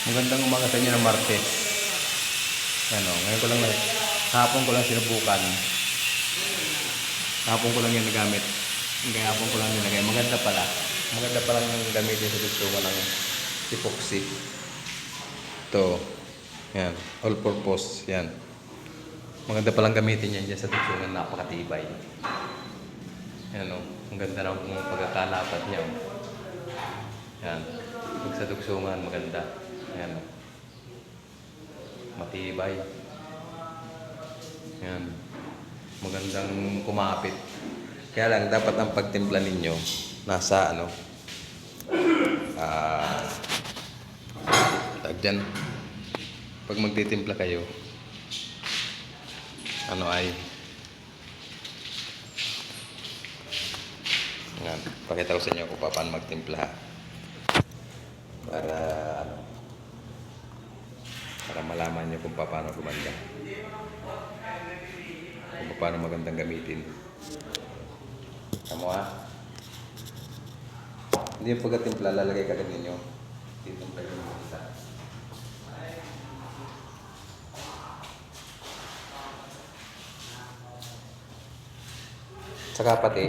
Magandang umaga sa inyo ng Martes. Ano, ngayon ko lang, hapon ko lang sinubukan. Hapon ko lang yung nagamit. Kaya hapon ko lang nilagay. Maganda pala. Maganda pala yung gamitin sa dugtungan ng epoxy. Ito. Yan. All purpose. Yan. Maganda palang gamitin yan dyan sa dugtungan. Napakatibay. Yan o. Ang ganda ng pagkakalapat niya. Yan. Pag sa dugsungan, maganda. Yan. o. Matibay. Yan. Magandang kumapit. Kaya lang, dapat ang pagtimpla ninyo nasa ano, ah, tag dyan. Pag magtitimpla kayo, ano ay, yan, pakita ko sa inyo kung paano magtimpla. Para, ano, para malaman nyo kung paano gumanda. Kung paano magandang gamitin. Kamu ha? Hindi yung pagkatimpla, lalagay ka din ninyo. Titimpla yung isa. Saka pati,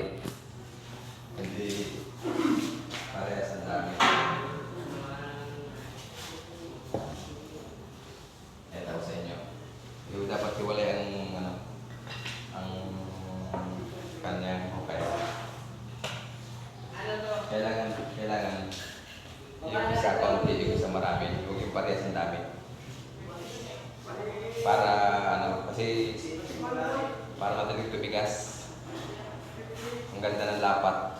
Kailangan, kailangan yung isa kaunti, yung isa marami, yung yung parehas ang dami. Para ano, kasi para madaling tumigas. Ang ganda ng lapat.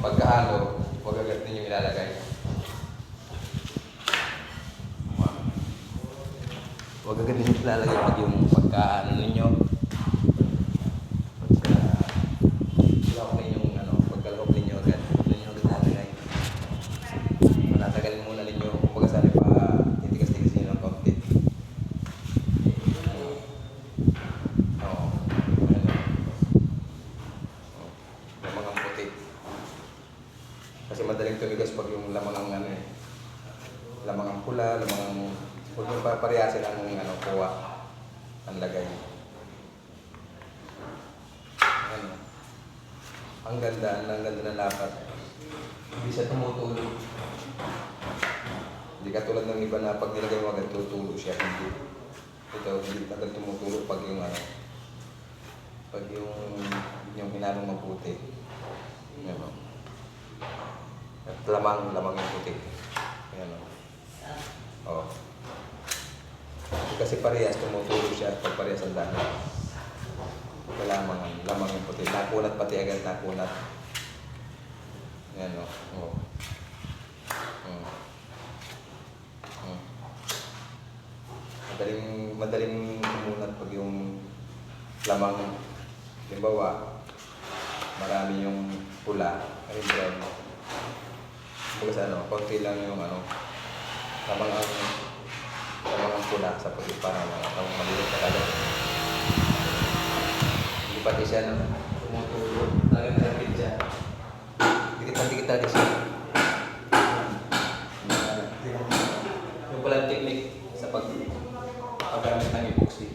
Pagkahalo, huwag agad ninyo ilalagay. Huwag agad ninyo ilalagay pag yung pagkaano ninyo. Pagka, lawak ninyong ano, pagkalawak ninyo agad, huwag ninyo agad ilalagay. Manatagalin muna ninyo, kumbaga sana pa titigas-tigas ninyo ng konti. Oo. Ano? Oh, lamang ang puti. Kasi madaling tumigas pag yung lamang ang ano eh. Lamang ang pula, lamang ang... Huwag yung paparehasin ang ano, kuha. Ang lagay. Ano? Ang ganda, ang ganda ng lapat. Hindi siya tumutulog. Hindi katulad ng iba na pag nilagay mo agad tutulog siya. Hindi. Ito, hindi agad tumutulog pag yung ano, pag yung yung hinanong maputi. Yan o. At lamang, lamang yung puti. Yan o. Oo. Kasi parehas tumutulog siya pag parehas ang dami. Lamang, lamang yung puti. Nakunat pati agad nakunat. Yan o. Oo. Mm. Mm. Madaling, madaling kumunat pag yung lamang, halimbawa, marami yung pula, ay brown. Sa ano, konti lang yung ano, lamang ang, lamang ang pula sa pag para ang malilit na kagad. Hindi pati siya no, tumutulog, talagang nalapit siya. Dikit na dikit talaga siya. Yung pala ang technique sa pag paggamit ng epoxy.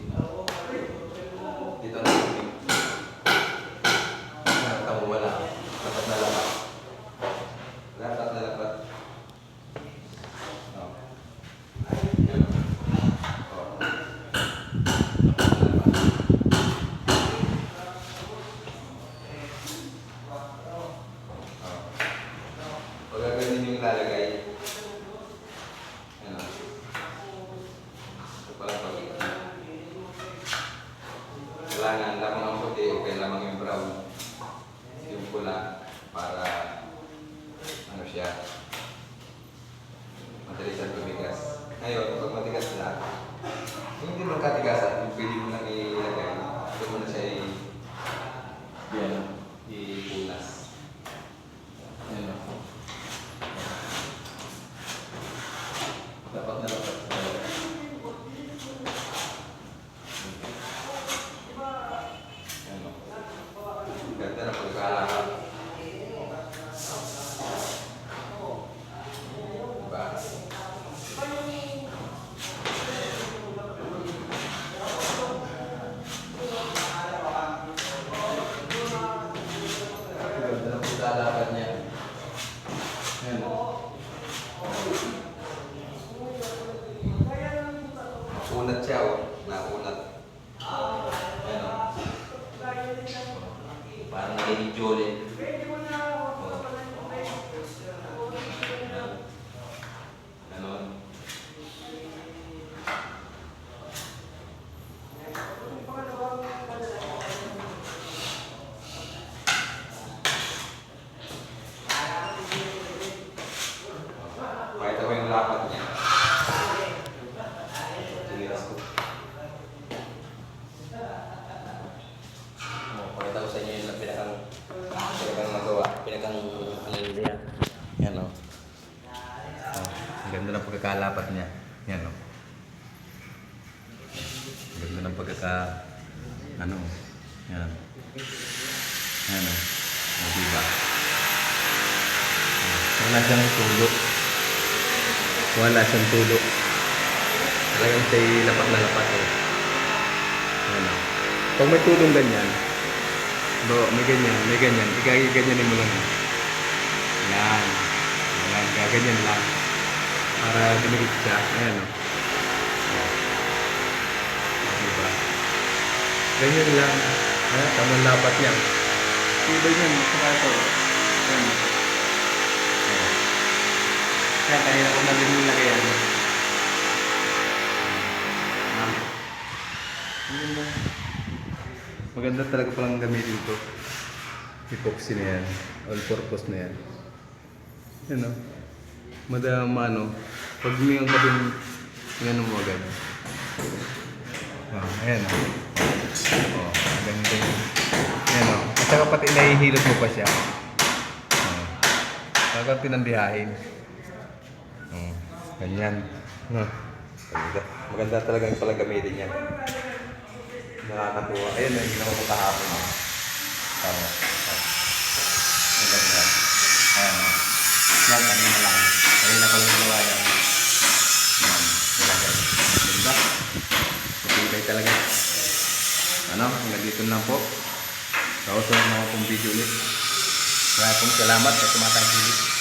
kailangan lamang ang puti o kaya lamang yung brown. Yung pula para ano siya madali siya tumigas. Ngayon, kapag matigas na, yung hindi mo katigasan, yung pwede mo nang ilagay, doon mo na siya i yan, ipunas. Yan o. Dapat na dapat. Yan o. Ganda na pagkakalat. Diba? Ganda na pagkakalat niya. Yan o. Unat siya o. Naunat. Yan o. Parang naging jolly. Ganon. Pakita ko yung lapat niya. Siniras ko. Oh, pakita ko sa inyo yung pinakang pinakang magawa. Pinakang ano yun yan. Yan o. Oh, ang ganda ng pagkakalapat niya. Yan o. Ganda ng pagkaka... Ano? Yan. Yan o. O, diba? Wala siyang tulo. Wala siyang tulo. Talagang siya'y lapat na lapat eh. Yan o. Pag may tulong ganyan, do, may ganyan, may ganyan, igaganyanin mo lang. Yan. Yan, gaganyan lang. Para dumikit siya. Ayan o. Oh. Diba? Ganyan lang. Ayan, tamang lapat niya. Iba yan, saka ito. Ayan. Oh. Kaya kanina ko na din nilagay yan. Ah. Yun lang. Maganda talaga palang gamitin ito. Epoxy na yan. All purpose na yan. Yan o. Madama ano. Pag mayroon ka din, yan mo agad. Oh, ayan o. Oh, ganda yun. Ayan o. At saka pati nahihilot mo pa siya. Oh. Saka tinandihain. Oh, ganyan. No. Maganda. Maganda talaga yung palang gamitin yan. Nakakatuwa. Ayun na, yung ginawa ko kahapon. oh. Tama. Oh. Ang ganda. Ayan. oh. Yan, kanina lang. Kanina ko lang ginawa yan. Yan. Nilagay. Ganda. Matibay talaga. Ano, hanggang dito lang po. Sa usunod na pong video ulit. Maraming salamat sa tumatangkilik.